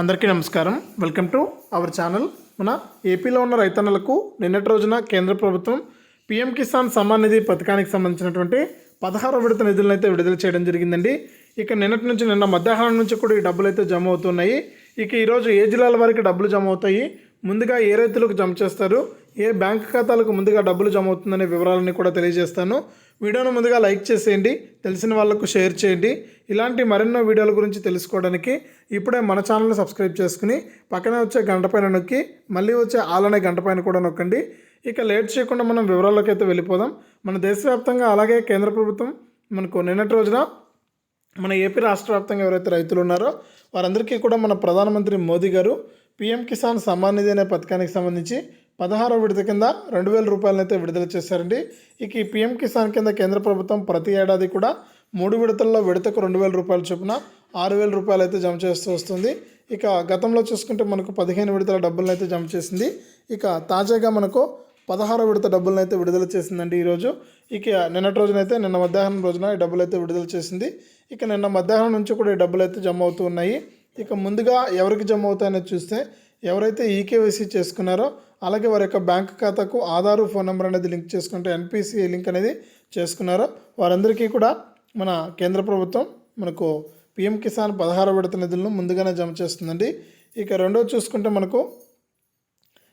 అందరికీ నమస్కారం. Welcome to our channel. మన ఏపీలో ఉన్న రైతన్నలకు నిన్నటి రోజున కేంద్ర ప్రభుత్వం పీఎం కిసాన్ సమ్మాన్ నిధి పథకానికి సంబంధించినటువంటి పదహారో విడత నిధులను అయితే విడుదల చేయడం జరిగిందండి. ఇక నిన్నటి నుంచి నిన్న మధ్యాహ్నం నుంచి కూడా ఈ డబ్బులు అయితే జమ అవుతున్నాయి. ఇక ఈరోజు ఏ జిల్లాల వారికి డబ్బులు జమ అవుతాయి? ముందుగా ఏ రైతులకు జమ చేస్తారు? ఏ బ్యాంక్ ఖాతాలకు ముందుగా డబ్బులు జమ అవుతుందనే వివరాలన్నీ కూడా తెలియజేస్తాను. వీడియోను ముందుగా లైక్ చేసేయండి తెలిసిన వాళ్ళకు షేర్ చేయండి. ఇలాంటి మరెన్నో వీడియోల గురించి తెలుసుకోవడానికి ఇప్పుడే మన ఛానల్ని సబ్స్క్రైబ్ చేసుకుని పక్కనే వచ్చే గంట పైన నొక్కి మళ్ళీ వచ్చే ఆలనే గంట పైన కూడా నొక్కండి. ఇక లేట్ చేయకుండా మనం వివరాల్లోకి అయితే వెళ్ళిపోదాం. మన దేశవ్యాప్తంగా అలాగే కేంద్ర ప్రభుత్వం మనకు నిన్నటి రోజున మన ఏపీ రాష్ట్ర వ్యాప్తంగా ఎవరైతే రైతులు ఉన్నారో వారందరికీ కూడా మన ప్రధానమంత్రి మోదీ గారు పీఎం కిసాన్ సమ్మాన్ నిధి అనే పథకానికి సంబంధించి పదహారో విడత కింద రెండు వేల రూపాయలనైతే విడుదల చేశారండి. ఇక ఈ పీఎం కిసాన్ కింద కేంద్ర ప్రభుత్వం ప్రతి ఏడాది కూడా మూడు విడతల్లో విడతకు రెండు వేల రూపాయల చొప్పున ఆరు వేల రూపాయలు అయితే జమ చేస్తూ వస్తుంది. ఇక గతంలో చూసుకుంటే మనకు పదిహేను విడతల డబ్బులను అయితే జమ చేసింది. ఇక తాజాగా మనకు పదహారో విడత డబ్బులను అయితే విడుదల చేసిందండి ఈరోజు. ఇక నిన్నటి రోజునైతే నిన్న మధ్యాహ్నం రోజున ఈ డబ్బులు అయితే విడుదల చేసింది. ఇక నిన్న మధ్యాహ్నం నుంచి కూడా ఈ డబ్బులు అయితే జమ అవుతూ ఉన్నాయి. ఇక ముందుగా ఎవరికి జమ అవుతాయని చూస్తే ఎవరైతే ఈకేవైసీ చేసుకున్నారో అలాగే వారి యొక్క బ్యాంక్ ఖాతాకు ఆధారు ఫోన్ నెంబర్ అనేది లింక్ చేసుకుంటే ఎన్పిసిఐ లింక్ అనేది చేసుకున్నారో. వారందరికీ కూడా మన కేంద్ర ప్రభుత్వం మనకు పిఎం కిసాన్ పదహారు విడత నిధులను ముందుగానే జమ చేస్తుందండి. ఇక రెండోది చూసుకుంటే మనకు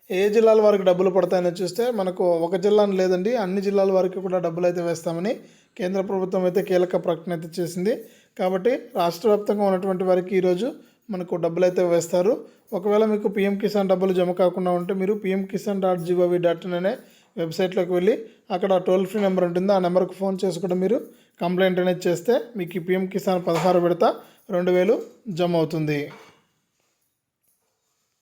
ఏ జిల్లాల వారికి డబ్బులు పడతాయని చూస్తే మనకు ఒక జిల్లాను లేదండి అన్ని జిల్లాల వారికి కూడా డబ్బులు అయితే వేస్తామని కేంద్ర ప్రభుత్వం అయితే కీలక ప్రకటన అయితే చేసింది. కాబట్టి రాష్ట్ర వ్యాప్తంగా ఉన్నటువంటి వారికి ఈరోజు మనకు డబ్బులు అయితే వేస్తారు. ఒకవేళ మీకు పిఎం కిసాన్ డబ్బులు జమ కాకుండా ఉంటే మీరు PM Kisan dot gov dot in అనే వెబ్సైట్లోకి వెళ్ళి అక్కడ టోల్ ఫ్రీ నెంబర్ ఉంటుంది. ఆ నెంబర్కి ఫోన్ చేసి కూడా మీరు కంప్లైంట్ అనేది చేస్తే మీకు ఈ పిఎం కిసాన్ పదహారు విడత రెండు వేలు జమ అవుతుంది.